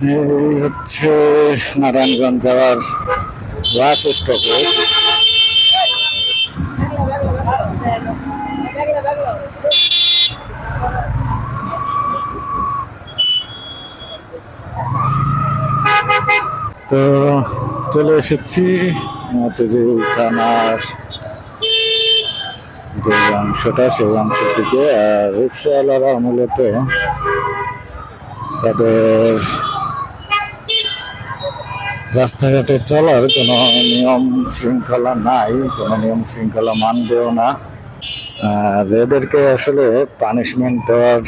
হচ্ছে নারায়ণগঞ্জ যাওয়ার বাস স্টপে তো চলে এসেছি মতিঝিল থানার যে অংশটা, সেই অংশের দিকে। আর রিক্সাওয়ালারা মূলত তাদের রাস্তাঘাটে চলার কোনো নিয়ম শৃঙ্খলা নাই, কোনো নিয়ম শৃঙ্খলা মানবেও না। আর এদেরকে আসলে পানিশমেন্ট দেওয়ার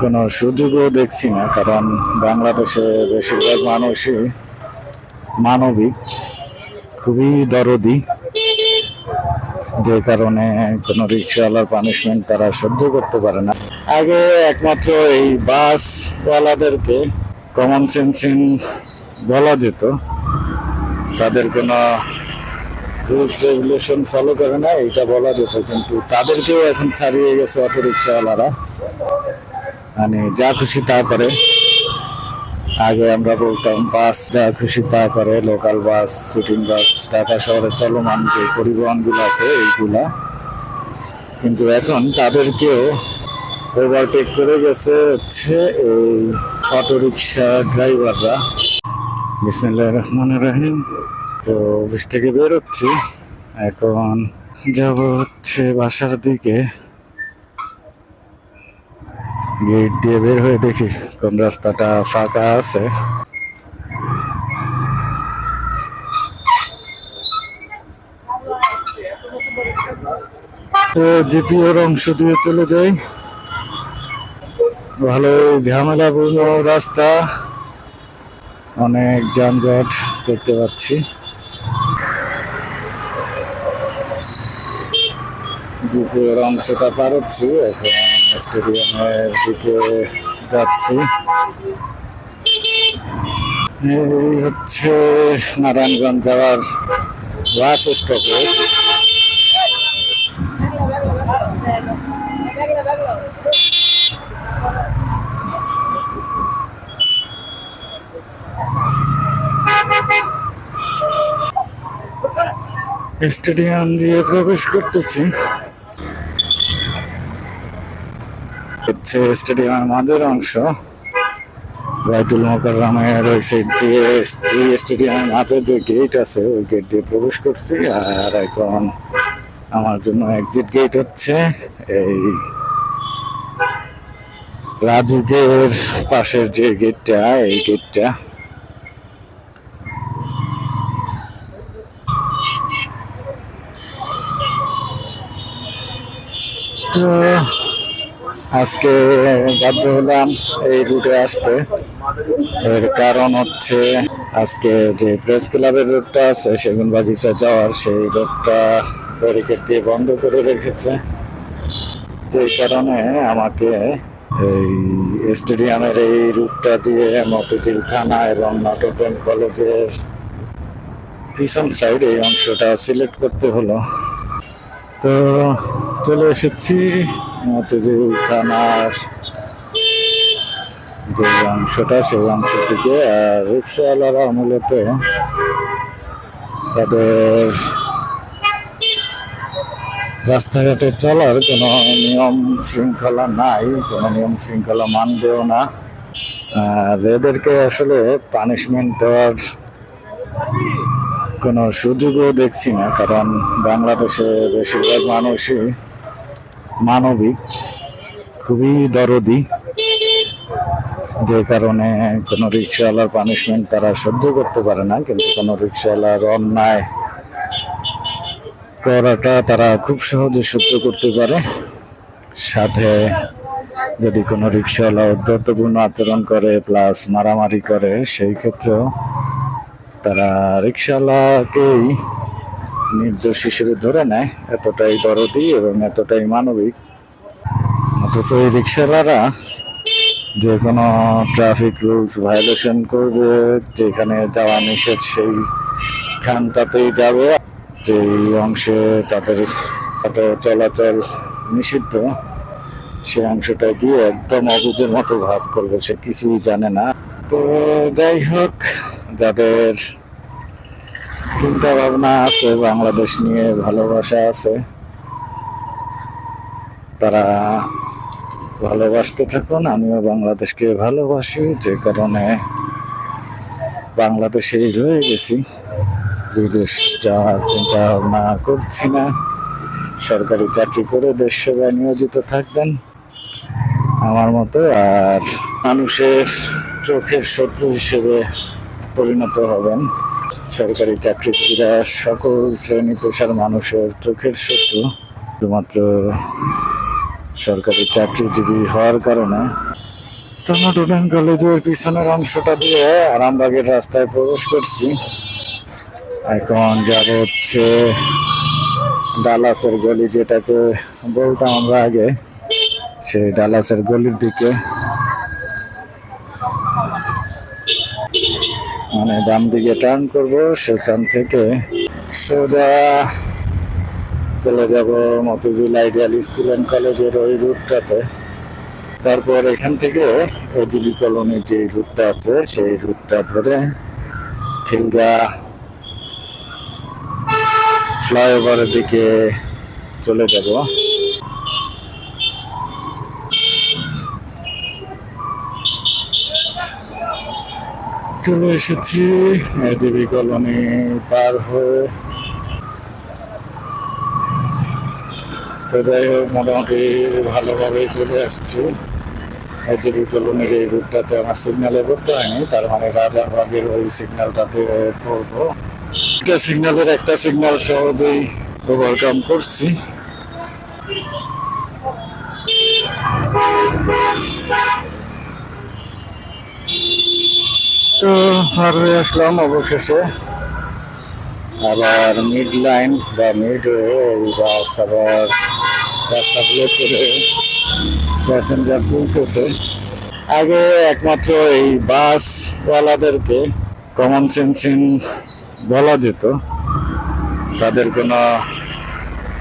কোনো সুযোগও দেখছি না, কারণ বাংলাদেশে বেশিরভাগ মানুষই মানবিক, খুবই দরদি। যে কারণে কোনো রিক্সাওয়ালার পানিশমেন্ট তারা সহ্য করতে পারে না। আগে একমাত্র এই বাসওয়ালাদেরকে কমন সেন্সিং বলা যেত। তাদের কোনো রুলস, রেগুলেশন ফলো করে না এটা বলা যেত। কিন্তু তাদেরকেও এখন ছাড়িয়ে গেছে অটো রিক্সাওয়ালারা মানে যা খুশি তা করে। আগে আমরা বলতাম, বাস যা খুশি তা করে local bus sitting bus Dhaka শহরে চলমান যে পরিবহনগুলো আছে, এইগুলা। কিন্তু এখন তাদেরকেও ওভারটেক করে গেছে হচ্ছে এই অটো রিক্সা ড্রাইভাররা বিসমুল্লাহ রহমান রাহিম। তো অফিস থেকে বেরোচ্ছি এখন যাব হচ্ছে বাসার দিকে। গেট দিয়ে বের হয়ে দেখি কোন রাস্তাটা ফাঁকা আছে। তো জিপিওর অংশ দিয়ে চলে যাই। ভালো ঝামেলাপূর্ণ রাস্তা, অনেক যানজট দেখতে পাচ্ছি। জিপিওর অংশটা পার হচ্ছি, এখন স্টেডিয়ামের দিকে যাচ্ছি। হচ্ছে নারায়ণগঞ্জ যাওয়ার বাস স্টপে স্টেডিয়াম দিয়ে প্রবেশ করতেছি। হচ্ছে স্টেডিয়ামের মাঝের অংশ। বাইতুল মোকাররমের ওই সাইড দিয়ে স্টেডিয়ামের মাঝে যে গেট আছে, ওই গেট দিয়ে প্রবেশ করছি। আর এখন আমার জন্য এক্সিট গেট হচ্ছে এই রাজুকের পাশের যে গেটটা এই গেটটা তো আজকে বাধ্য হলাম এই রুটে আসতে। এর কারণ হচ্ছে আজকে যে প্রেস ক্লাবের রুটটা আছে, সেগুন বাগিচা যাওয়ার সেই রুটটা ব্যারিকেড দিয়ে বন্ধ করে রেখেছে। যে কারণে আমাকে এই স্টেডিয়ামের এই রুটটা দিয়ে মতিঝিল থানা এবং নটরডেম কলেজের পিছন সাইড এই অংশটা সিলেক্ট করতে হলো। তো চলে এসেছি। মতিঝিল থানার যে অংশটা, সেই অংশ থেকে আর রিক্সাওয়ালারা মূলত তাদের রাস্তাঘাটে চলার কোনো নিয়ম শৃঙ্খলা নাই, কোনো নিয়ম শৃঙ্খলা মানবেও না। আর এদেরকে আসলে পানিশমেন্ট দেওয়ার কোনো সুযোগও দেখছি না, কারণ বাংলাদেশে বেশিরভাগ মানুষই মানবিক, খুবই দরদি। যে কারণে কোনো রিক্সাওয়ালার পানিশমেন্ট তারা সহ্য করতে পারে না, কিন্তু কোনো রিক্সাওয়ালার অন্যায় করাটা তারা খুব সহজে সহ্য করতে পারে। সাথে যদি কোনো রিক্সাওয়ালা উদ্ধতপূর্ণ আচরণ করে প্লাস মারামারি করে, সেই ক্ষেত্রেও তারা রিক্সাওয়ালাকেই নির্দোষ হিসেবে ধরে নেয়, এতটাই দরদি এবং এতটাই মানবিক। অথচ এই রিক্সাওয়ালারা যে কোনো ট্রাফিক রুলস ভায়োলেশন করবে, যেখানে যাওয়া নিষেধ সেই খানটাতেই যাবে। যেই অংশে তাদের চলাচল নিষিদ্ধ, সে অংশটা গিয়ে একদম অবুঝের মতো ভাব করবে, সে কিছুই জানে না। তো যাই হোক, যাদের চিন্তা ভাবনা আছে, বাংলাদেশ নিয়ে ভালোবাসা আছে। তারা ভালোবাসতে থাকুন, আমিও বাংলাদেশকে ভালোবাসি, যে কারণে বাংলাদেশেই রয়ে গেছি। বিদেশ যাওয়ার চিন্তা ভাবনা করছি না। সরকারি চাকরি করে দেশ সেবায় নিয়োজিত থাকবেন। আমার মতো আর মানুষের চোখের শত্রু হিসেবে পরিণত হবেন। সরকারি চাকরিজীবীরা সকল শ্রেণি পেশার মানুষের চোখের শত্রু। শুধুমাত্র সরকারি চাকরিজীবী হওয়ার কারণে। টমাটোডান কলেজের পিছনের অংশটা দিয়ে আরামবাগের রাস্তায় প্রবেশ করছি। এখন যাব হচ্ছে ডালাসের গলি যেটাকে বলতাম আমরা আগে। সেই ডালাসের গলির দিকে। মানে বাম দিকে টার্ন করব, সেখান থেকে সোজা চলে যাব মতিঝিল আইডিয়াল স্কুল অ্যান্ড কলেজের ওই রুটটাতে তারপর এখান থেকে এজিবি কলোনির যে রুটটা আছে, সেই রুটটা ধরে খিলগা ফ্লাইওভারের দিকে চলে যাব। চলে এসেছি। এজিবি কলোনি পার হয়ে। তো যাই হোক, মোটামুটি ভালোভাবে চলে আসছি। এজিবি কলোনির এই রুটটাতে আমার সিগনালে করতে হয়নি, তার মানে রাজাবাগের ওই সিগন্যালটাতে করব একটা সিগন্যালের একটা সিগন্যাল সহজেই ওভারকাম করছি। তো পার হয়ে আসলাম অবশেষে। আবার মিড লাইন বা মিড হয়ে বাস আবার রাস্তা করে প্যাসেঞ্জার তুলতেছে। আগে একমাত্র এই বাসওয়ালাদেরকে কমন সেন্সিং বলা যেত। তাদের কোনো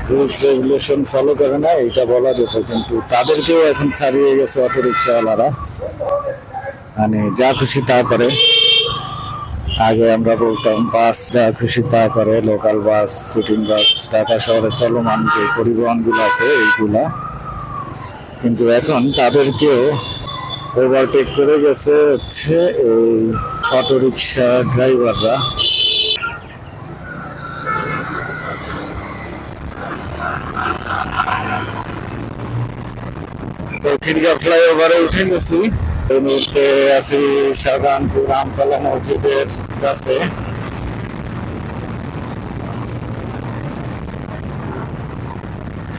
রুলস রেগুলেশন ফলো করে না, এটা বলা যেত। কিন্তু তাদেরকেও এখন ছাড়িয়ে গেছে অটো রিক্সাওয়ালারা মানে যা খুশি তা করে। আগে আমরা বলতাম, বাস যা খুশি তা করে local bus sitting bus Dhaka শহরে চলমান যে পরিবহনগুলো আছে এইগুলা। কিন্তু এখন তাদেরকেও ওভারটেক করে গেছে হচ্ছে এই অটো রিক্সা ড্রাইভাররা খিরগা ফ্লাইওভারে উঠে গেছি। এই মুহূর্তে আছি শাহজাহানপুর আমতলা মসজিদের কাছে।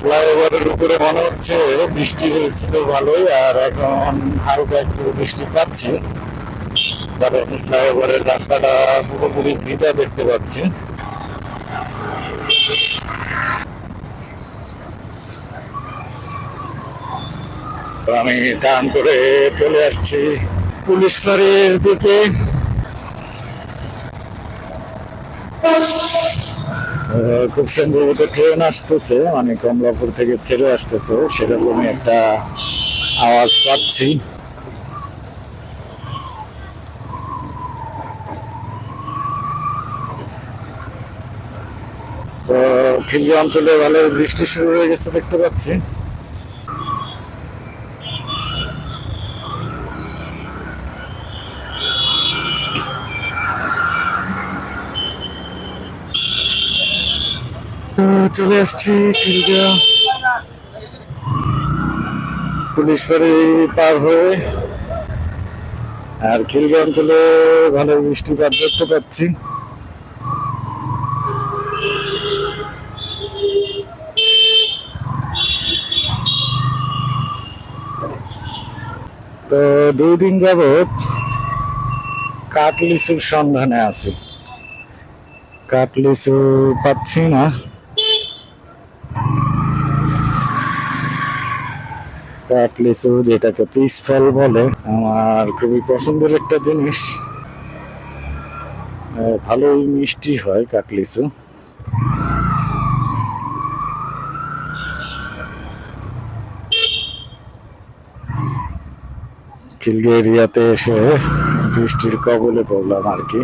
ফ্লাইওভারের উপরে মনে হচ্ছে বৃষ্টি হয়েছিল ভালোই, আর এখন হালকা একটু বৃষ্টি পাচ্ছি। কারণ ফ্লাইওভারের রাস্তাটা পুরোপুরি ভিজা দেখতে পাচ্ছি। আমি টান করে চলে আসছি। পুলিশ ফাঁড়ির দিকে। খুব সম্ভবত ট্রেন আসতেছে মানে কমলাপুর থেকে ছেড়ে আসতেছে, সেরকমই একটা আওয়াজ পাচ্ছি। তো খিলগি অঞ্চলে ভালো বৃষ্টি শুরু হয়ে গেছে, দেখতে পাচ্ছি তো চলে আসছি পুলিশ ফাঁড়ি পার হয়ে আর খিলগা অঞ্চলে ভালো বৃষ্টিপাত দেখতে পাচ্ছি। তো দুই দিন যাবৎ কাঠ লিচুর সন্ধানে আছি। কাঠ লিচু পাচ্ছি না। কাঠ লিচু যেটাকে পিস ফল বলে, আমার খুবই পছন্দের একটা জিনিস। ভালোই মিষ্টি হয় কাঠ লিচু খিলগে এরিয়াতে এসে বৃষ্টির কবলে পড়লাম আর কি।